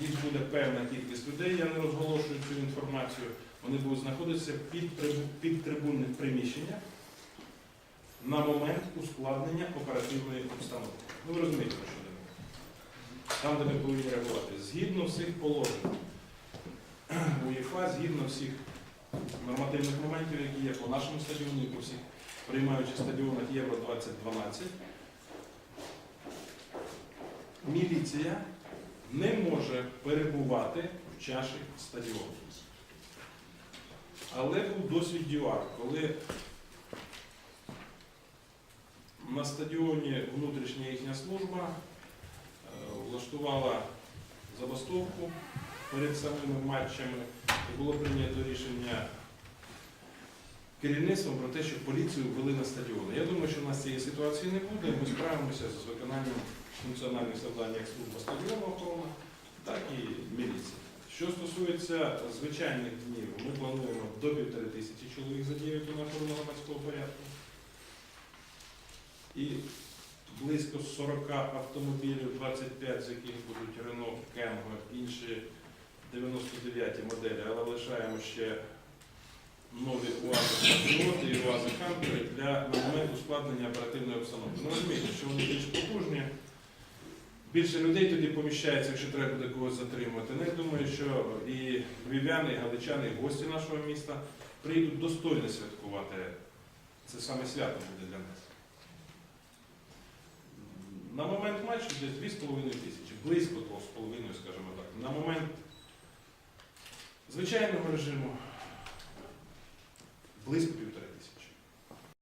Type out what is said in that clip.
Їх буде певна кількість людей, я не розголошую цю інформацію. Вони будуть знаходитися під, під трибунних приміщеннях на момент ускладнення оперативної обстановки. Ну ви розумієте, що мова. Там, де ми повинні реагувати. Згідно всіх положень УЄФА, згідно всіх нормативних моментів, які є по нашому стадіону і по всіх приймаючих стадіонах Євро 2012, міліція не може перебувати в чаші стадіону. Але був досвід ДЮАР, коли на стадіоні внутрішня їхня служба е, влаштувала забастовку перед самими матчами і було прийнято рішення керівництвом про те, що поліцію ввели на стадіони. Я думаю, що в нас цієї ситуації не буде. Ми справимося з виконанням функціональних завдань як служба стадіонна охорона, так і міліція. Що стосується звичайних днів, ми плануємо до півтори тисячі чоловік задіяти на охорону громадського порядку. І близько 40 автомобілів, 25 з яких будуть Renault Кенго, інші 99 моделі, але лишаємо ще нові Патріоти і УАЗи Хантери для на момент ускладнення оперативної обстановки. Ну розумієте, що вони більш потужні, більше людей тоді поміщається, якщо треба буде когось затримувати. Ну, думаю, що і львів'яни, і галичани, і гості нашого міста прийдуть достойно святкувати. Це саме свято буде для нас. На момент матчу десь 2,5 тисячі, близько 2,5, скажімо так. На момент звичайного режиму близько півтори тисячі.